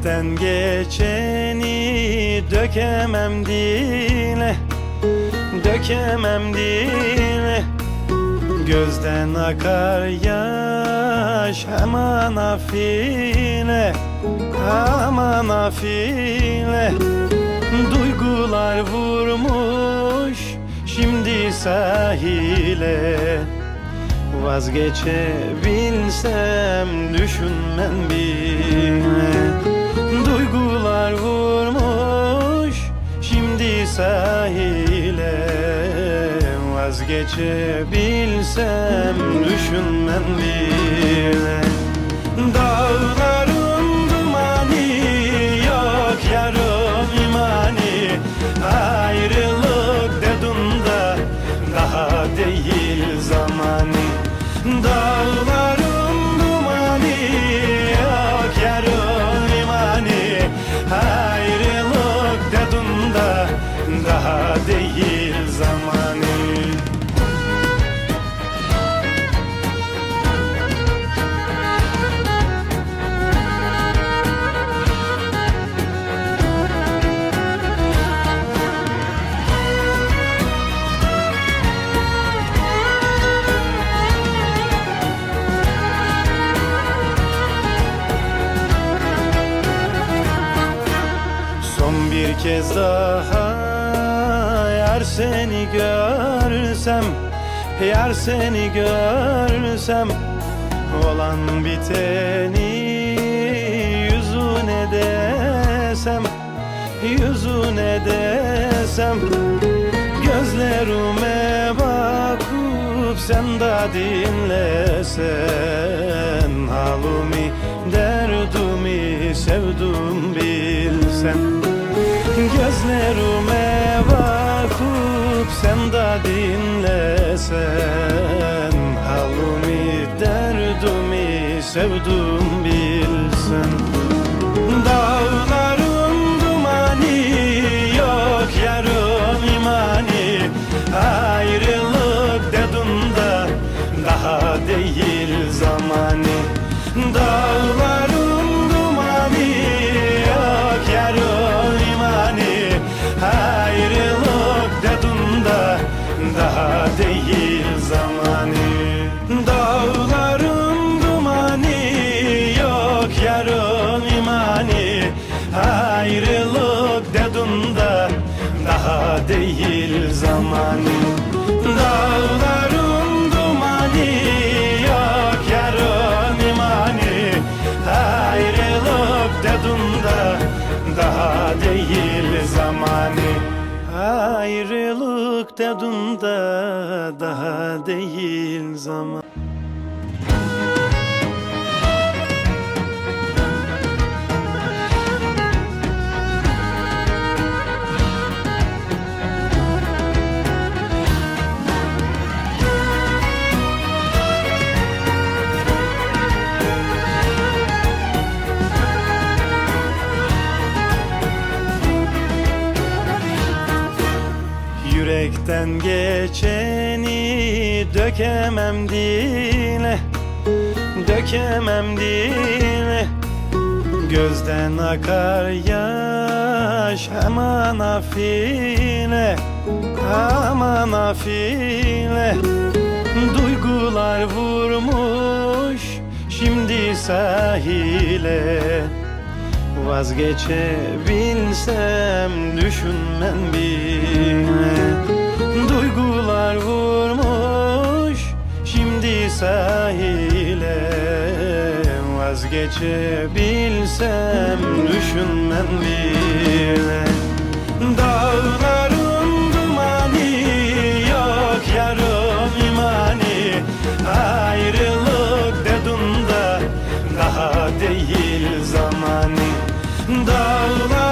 Yürekten geçeni dökemem dile Dökemem dile. Gözden akar yaş aman afile Aman afile. Duygular vurmuş şimdi sahile. Vazgeçebilsem düşünmem bile Duygular vurmuş. Şimdi sahile Vazgeçebilsem düşünmem bile. Dağların bir kez daha yar seni görsem Yar seni görsem Olan biteni yüzüne desem Yüzüne desem. Gözlerime bakıp sen de dinlesen Halimi derdimi sevdum bilsen Gözlerime bakıp sen de dinlesen. Halimi derdimi sevdum bilsen. Dağların dumanı yok yarım imani. Ayrılık dedun da daha değil zamanı Dağların Ayrılık dedun da daha değil zamanı Dağların dumanı yok yarım imani. Ayrılık dedun da daha değil zamanı Ayrılık dedun da daha değil zaman Yürekten geçeni dökemem dile Dökemem dile. Gözden akar yaş aman afile Aman afile. Duygular vurmuş şimdi sahile Vazgeçebilsem düşünmem bile. Duygular vurmuş şimdi sahile. Vazgeçebilsem düşünmem bile. Dağlar dağlar